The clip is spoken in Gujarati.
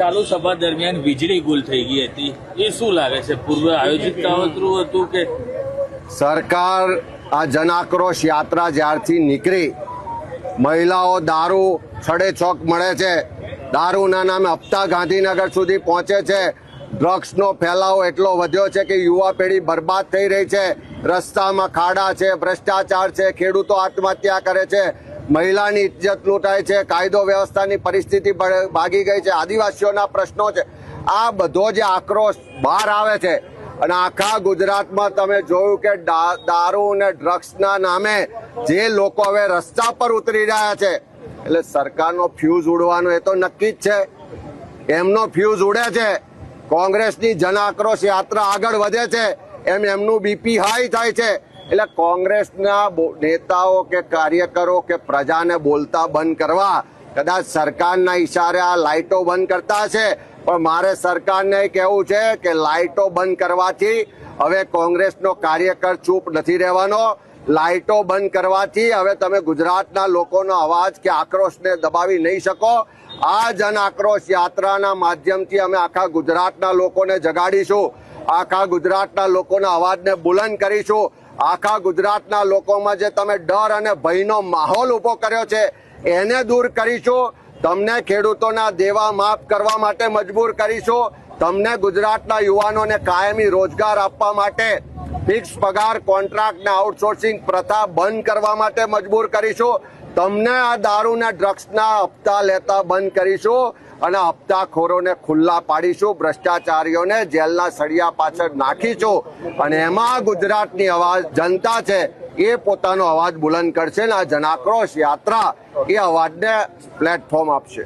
ચાલુ સભા દરમિયાન વીજળી ગુલ થઈ ગઈ હતી. એ શું લાગે છે? પૂર્વ આયોજિત કાવતરું હતું કે સરકાર આ જન આક્રોશ યાત્રા જ્યારથી નીકળી, મહિલાઓ દારૂ છડે ચોક મળે છે. દારૂના નામે હપ્તા ગાંધીનગર સુધી પહોંચે છે. ડ્રગ્સનો ફેલાવો એટલો વધ્યો છે કે યુવા પેઢી બરબાદ થઈ રહી છે. રસ્તામાં ખાડા છે, ભ્રષ્ટાચાર છે, ખેડૂતો આત્મહત્યા કરે છે. મહિલાની ઇજ્જત લૂંટાય છે, કાયદો વ્યવસ્થાની પરિસ્થિતિ ભાગી ગઈ છે, આદિવાસીઓના પ્રશ્નો છે. આ બધો જે આક્રોશ બહાર આવે છે અને આખા ગુજરાતમાં તમે જોયું કે દારૂ અને ડ્રગ્સના નામે જે લોકો હવે રસ્તા પર ઉતરી રહ્યા છે, એટલે સરકારનો ફ્યુઝ ઉડવાનો એ તો નક્કી જ છે. એમનો ફ્યુઝ ઉડે છે, કોંગ્રેસની જન આક્રોશ યાત્રા આગળ વધે છે, એમ એમનું બીપી હાઈ થાય છે. એટલે કોંગ્રેસના નેતાઓ કે કાર્યકરો કે પ્રજાને બોલતા બંધ કરવા, કદાચ સરકારના ઇશારે આ લાઇટો બંધ કરતા છે પણ મારે સરકારને કહેવું છે કે લાઇટો બંધ કરવાથી હવે કોંગ્રેસનો કાર્યકર ચૂપ નથી રહેવાનો. લાઇટો બંધ કરવાથી હવે તમે ગુજરાતના લોકોનો અવાજ કે આક્રોશને દબાવી નહીં શકો. આ જન આક્રોશ યાત્રાના માધ્યમથી અમે આખા ગુજરાતના લોકોને જગાડીશું. આખા ગુજરાતના લોકોના અવાજને બુલંદ કરીશું. આખા ગુજરાતના લોકોમાં જે તમે ડર અને ભયનો માહોલ ઊભો કર્યો છે, એને દૂર કરીશું. તમને ખેડૂતોના દેવા માફ કરવા માટે મજબૂર કરીશું. તમને ગુજરાતના યુવાનોને કાયમી રોજગાર આપવા માટે ફિક્સ પગાર કોન્ટ્રાક્ટ ને આઉટસોર્સિંગ પ્રથા બંધ કરવા માટે મજબૂર કરીશું. તમને આ દારૂના ડ્રગ્સના હપ્તા લેતા બંધ કરીશું અને હપ્તાખોરોને ખુલ્લા પાડીશું, ભ્રષ્ટાચારીઓને જેલના સળિયા પાછળ નાખીશું. અને એમાં ગુજરાતની અવાજ, જનતા છે, એ પોતાનો અવાજ બુલંદ કરશે ને આ જનાક્રોશ યાત્રા એ અવાજને પ્લેટફોર્મ આપશે.